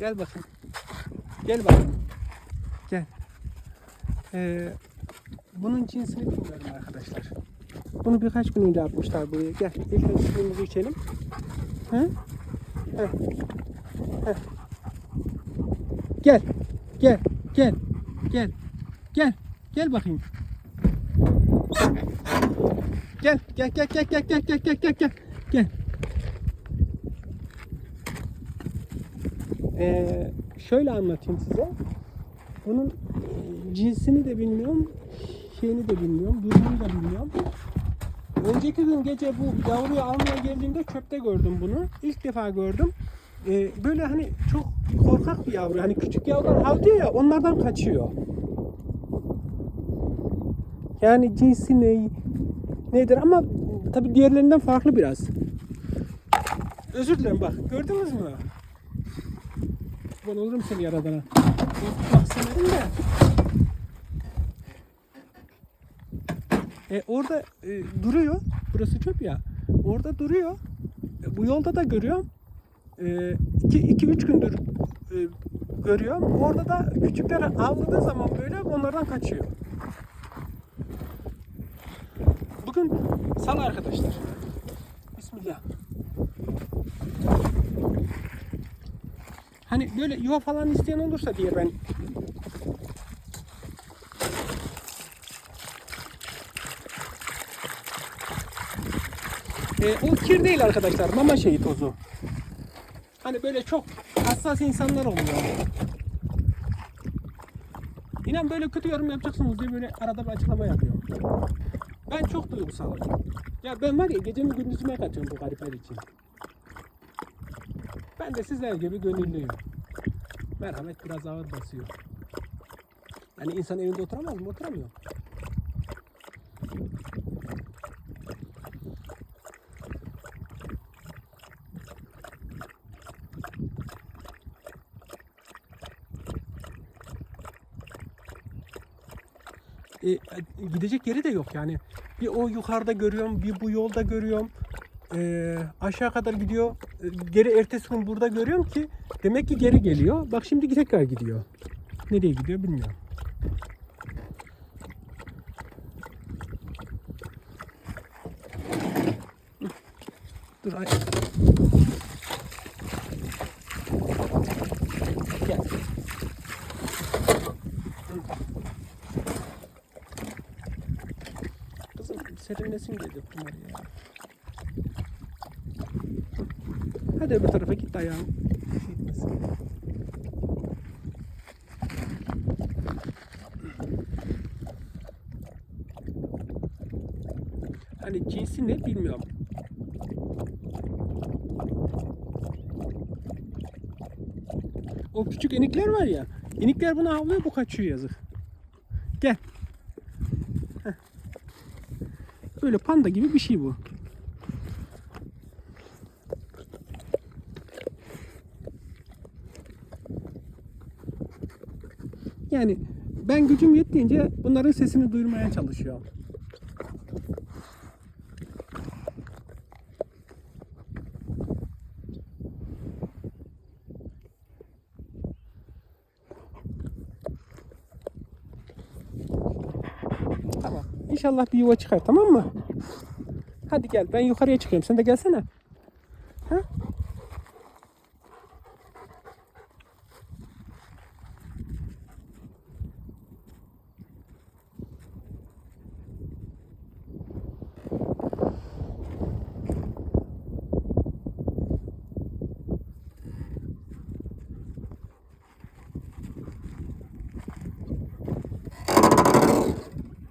Gel bakın. Gel bakın. Gel. Ee, bunun cinsini bilmiyorum arkadaşlar. Bunu birkaç gün önce atmışlar buraya. Gel. İlk önce suyumuzu içelim. He? He. He. Gel. Gel. Gel. Gel. Gel. Gel bakayım. Gel gel gel gel gel gel gel gel gel. Gel. Ee, şöyle anlatayım size. Bunun e, cinsini de bilmiyorum, şeyini de bilmiyorum, durumunu da bilmiyorum. Önceki gün gece bu yavruyu almaya geldiğimde çöpte gördüm bunu. İlk defa gördüm. Ee, böyle hani çok korkak bir yavru. Hani küçük yavrular havlıyor ya onlardan kaçıyor. Yani cinsi ne, nedir ama tabi diğerlerinden farklı biraz. Özür dilerim bak gördünüz mü? Ben olurum seni yaradana. Bak severim de. E, orada e, duruyor. Burası çöp ya. Orada duruyor. E, bu yolda da görüyorum. 2-3 gündür e, görüyorum. Orada da küçükler avladığı zaman böyle onlardan kaçıyor. Bugün salı arkadaşlar. Bismillah. Hani böyle yuva falan isteyen olursa diye ben E, o kir değil arkadaşlar. Mama şeyi tozu. Hani böyle çok hassas insanlar oluyor. İnan böyle kötü yorum yapacaksınız diye böyle arada bir açıklama yapıyorum. Ben çok duygusalım. Ya ben var ya gecemi gündüzüme kaçıyorum bu garipler için. Ben de sizler gibi gönüllüyüm. Merhamet biraz ağır basıyor. Hani insan evinde oturamaz mı? Oturamıyor. E, gidecek yeri de yok yani. Bir o yukarıda görüyorum, bir bu yolda görüyorum. E, aşağı kadar gidiyor. E, geri ertesi gün burada görüyorum ki demek ki geri geliyor. Bak şimdi tekrar gidiyor. Nereye gidiyor bilmiyorum. Dur ay. Kızım serinlesin dedik bunlar ya. Hadi öbür tarafa git ayağım. Hani cinsi ne bilmiyorum. O küçük enikler var ya. Enikler bunu avlıyor bu kaçıyor yazık. Gel. Heh. Böyle panda gibi bir şey bu. Yani ben gücüm yettiğince bunların sesini duyurmaya çalışıyorum. Tamam. İnşallah bir yuva çıkar tamam mı? Hadi gel ben yukarıya çıkıyorum. Sen de gelsene.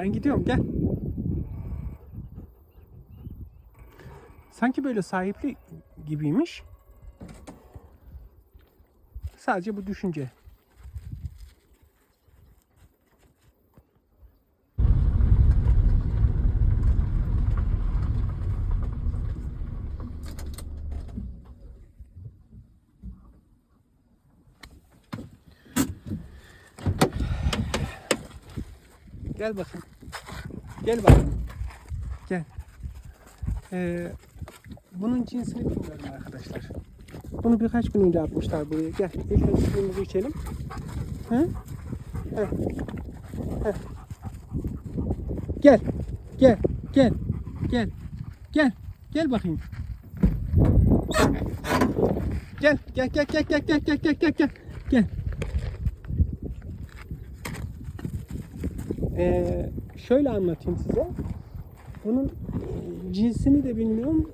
Ben gidiyorum gel. Sanki böyle sahipli gibiymiş. Sadece bu düşünce. Gel bakın. Gel bakın. Gel. Ee, bunun cinsini bilmiyorum arkadaşlar. Bunu birkaç gün önce atmışlar buraya. Gel ilk önce suyumuzu içelim. Hı? Heh. Heh. Gel. Gel. Gel. Gel. Gel. Gel bakayım. Gel gel gel gel gel gel gel gel gel. Gel. Ee, şöyle anlatayım size. Bunun e, cinsini de bilmiyorum,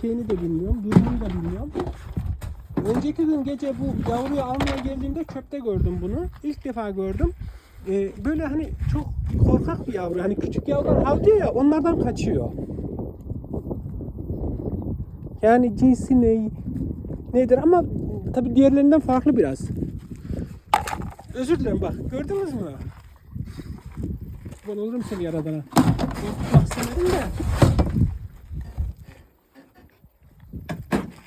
şeyini de bilmiyorum, durumunu da bilmiyorum. Önceki gün gece bu yavruyu almaya geldiğimde çöpte gördüm bunu. İlk defa gördüm. Ee, böyle hani çok korkak bir yavru. Hani küçük yavrular havlıyor ya onlardan kaçıyor. Yani cinsi ne, nedir ama tabi diğerlerinden farklı biraz. Özür dilerim bak gördünüz mü? Ben olurum seni yaradana. Korkutmak istemedim de.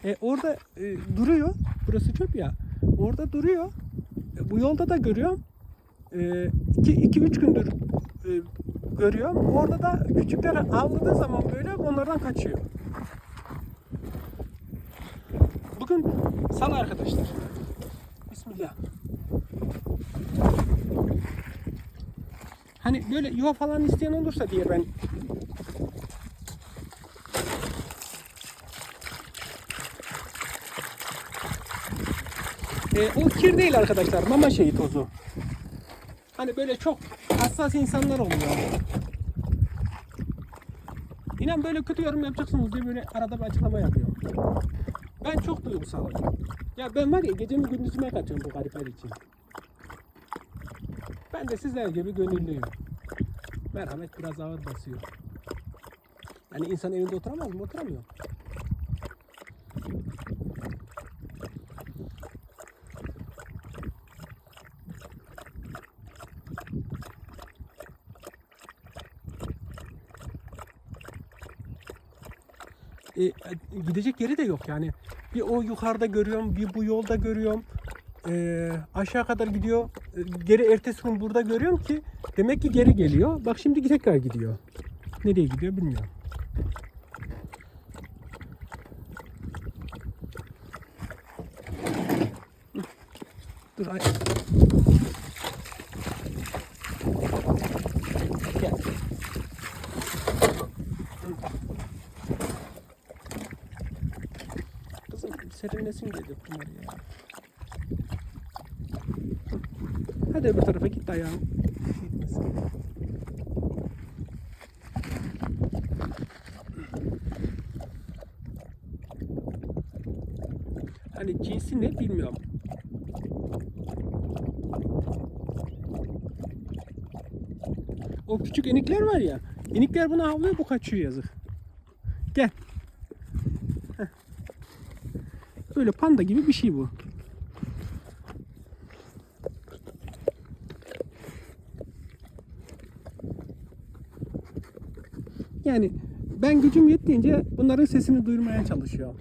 E, orada e, duruyor. Burası çöp ya. Orada duruyor. E, bu yolda da görüyorum. 2-3 gündür e, görüyorum. Orada da küçükler avladığı zaman böyle onlardan kaçıyor. Bugün salı arkadaşlar. Bismillah. Hani böyle yuva falan isteyen olursa diye ben E, o kir değil arkadaşlar. Mama şeyi tozu. Hani böyle çok hassas insanlar oluyor. İnan böyle kötü yorum yapacaksınız diye böyle arada bir açıklama yapıyorum. Ben çok duygusalım. Ya ben var ya gecemi gündüzüme kaçıyorum bu garipler için. Ben de sizler gibi gönüllüyüm. Merhamet biraz ağır basıyor. Yani insan evinde oturamaz mı? Oturamıyor. E, gidecek yeri de yok yani. Bir o yukarıda görüyorum, bir bu yolda görüyorum. E, aşağı kadar gidiyor. E, geri ertesi gün burada görüyorum ki demek ki geri geliyor. Bak şimdi tekrar gidiyor. Nereye gidiyor bilmiyorum. Dur ay. Kızım serinlesin dedik bunları ya. Hadi öbür tarafa git. Gitmesin. Hani cinsi ne bilmiyorum. O küçük enikler var ya. Enikler bunu avlıyor bu kaçıyor yazık. Gel. Heh. Öyle panda gibi bir şey bu. Yani ben gücüm yettiğince bunların sesini duyurmaya çalışıyorum.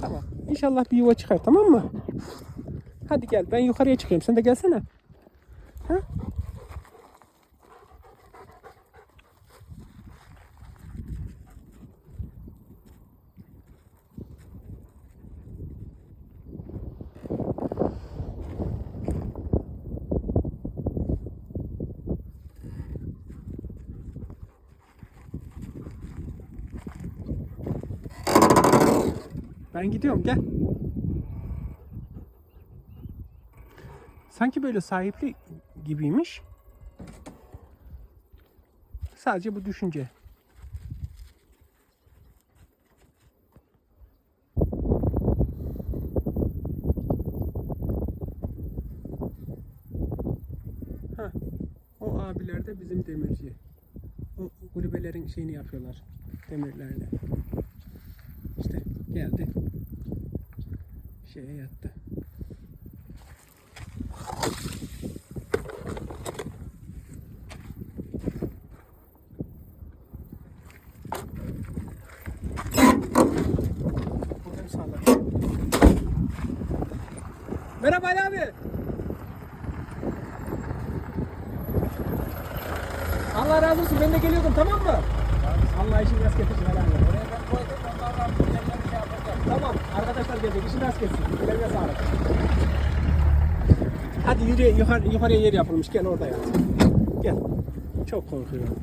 Tamam. İnşallah bir yuva çıkar tamam mı? Hadi gel ben yukarıya çıkayım. Sen de gelsene. Ben gidiyorum gel. Sanki böyle sahipli gibiymiş. Sadece bu düşünce. Heh, o abiler bizim demirci. O kulübelerin şeyini yapıyorlar. Demirlerle. Geldi. Şeye yattı. Merhaba Ali abi. Allah razı olsun. Ben de geliyordum tamam mı? Allah işini rast getirsin abi. Oraya ben koydum onlardan bir şey yapacağım. Tamam. Arkadaşlar gelecek. İşin rast gelsin. Eline sağlık. Hadi yürü yukarı, yukarıya yer yapılmış. Gel orada yat. Gel. Çok korkuyorum.